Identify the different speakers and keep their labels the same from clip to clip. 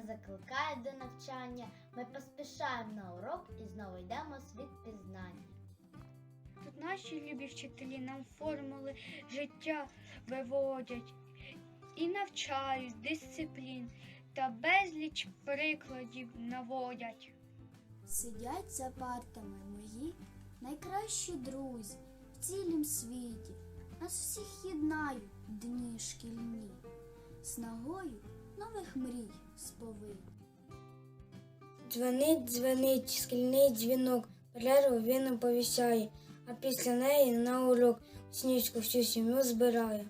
Speaker 1: закликає до навчання. Ми поспішаємо на урок і знову йдемо світ пізнання.
Speaker 2: Тут наші любі вчителі нам формули життя виводять і навчають дисциплін та безліч прикладів наводять.
Speaker 3: Сидять за партами мої найкращі друзі в цілім світі. Нас всіх єднають дні шкільні, снагою нових мрій сповить.
Speaker 4: Дзвонить, дзвонить, шкільний дзвінок, перерву він оповіщає, а після неї на урок снічку всю сім'ю збирає.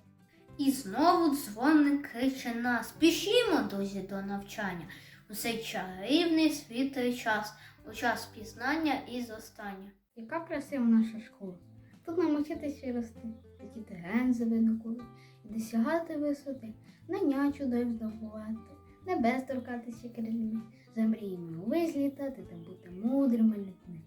Speaker 5: І знову дзвоник криче нас. Спішімо, друзі, до навчання. У цей чарівний світлий час, у час пізнання і зростання.
Speaker 6: Яка красива наша школа. Тут нам учитися і рости, летіти гензи винокули, і досягати висоти, знання чудові здобувати, небес торкатися крильми, за мріями увесь та бути мудрими людьми.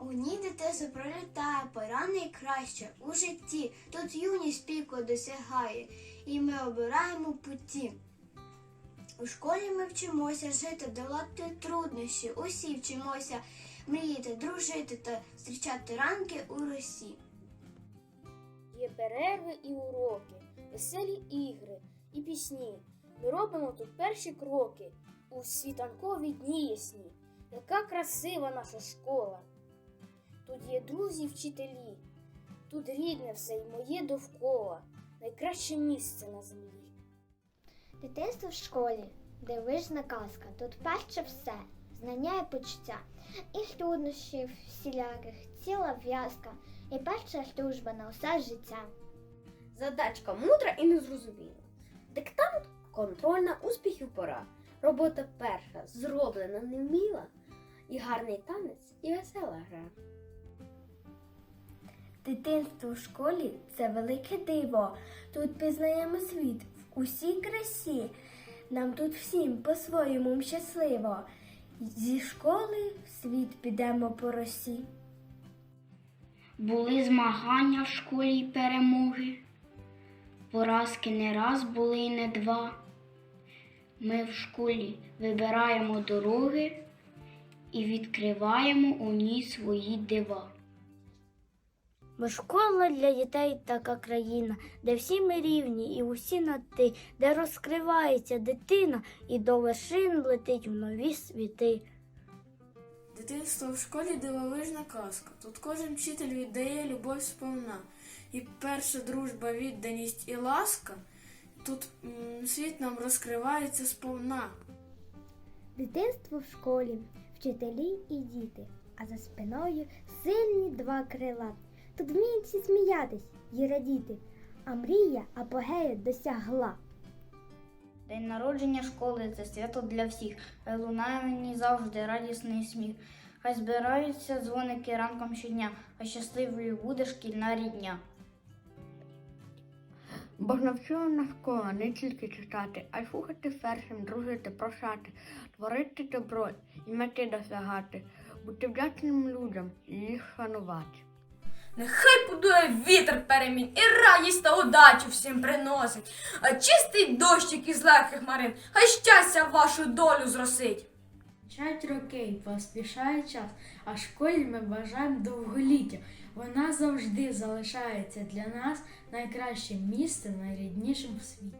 Speaker 7: У ній дитинство пролітає, пора найкраще у житті. Тут юність піку досягає, і ми обираємо путі. У школі ми вчимося жити, долати труднощі. Усі вчимося мріяти, дружити та зустрічати ранки у росі.
Speaker 8: Є перерви і уроки, веселі ігри і пісні. Ми робимо тут перші кроки у світанкові дні ясні. Яка красива наша школа. Тут є друзі, вчителі, тут рідне все й моє довкола, найкраще місце на землі.
Speaker 1: Дитинство в школі, дивижна казка, тут перше все, знання і почуття, і труднощів всіляких, ціла в'язка, і перша служба на усе життя.
Speaker 9: Задачка мудра і незрозуміла. Диктант контрольна, успіхів пора. Робота перша, зроблена невміла. І гарний танець, і весела гра.
Speaker 4: Дитинство в школі це велике диво. Тут пізнаємо світ в усій красі. Нам тут всім по-своєму щасливо. Зі школи в світ підемо по росі.
Speaker 2: Були змагання в школі й перемоги. Поразки не раз були і не два. Ми в школі вибираємо дороги і відкриваємо у ній свої дива.
Speaker 4: Бо школа для дітей така країна, де всі ми рівні і усі на ти, де розкривається дитина і до вершин летить в нові світи.
Speaker 10: Дитинство в школі дивовижна казка. Тут кожен вчитель віддає любов сповна. І перша дружба, відданість і ласка. Тут м, світ нам розкривається сповна.
Speaker 1: Дитинство в школі, вчителі і діти, а за спиною сильні два крила. Тут вміють всі сміятись і радіти, а мрія апогею досягла.
Speaker 5: День народження школи це свято для всіх. Хай лунає мені завжди радісний сміх. Хай збираються дзвоники ранком щодня, а щасливою буде шкільна рідня.
Speaker 6: Бо навчила нас школа не тільки читати, а й слухати першим, дружити, прощати, творити добро і мети досягати, бути вдячним людям і їх шанувати.
Speaker 11: Нехай подує вітер перемін і радість та удачу всім приносить, а чистий дощик із легких марин, хай щастя вашу долю зросить.
Speaker 6: Чать роки поспішає час, а школі ми бажаємо довголіття. Вона завжди залишається для нас найкращим місцем, найріднішим в світі.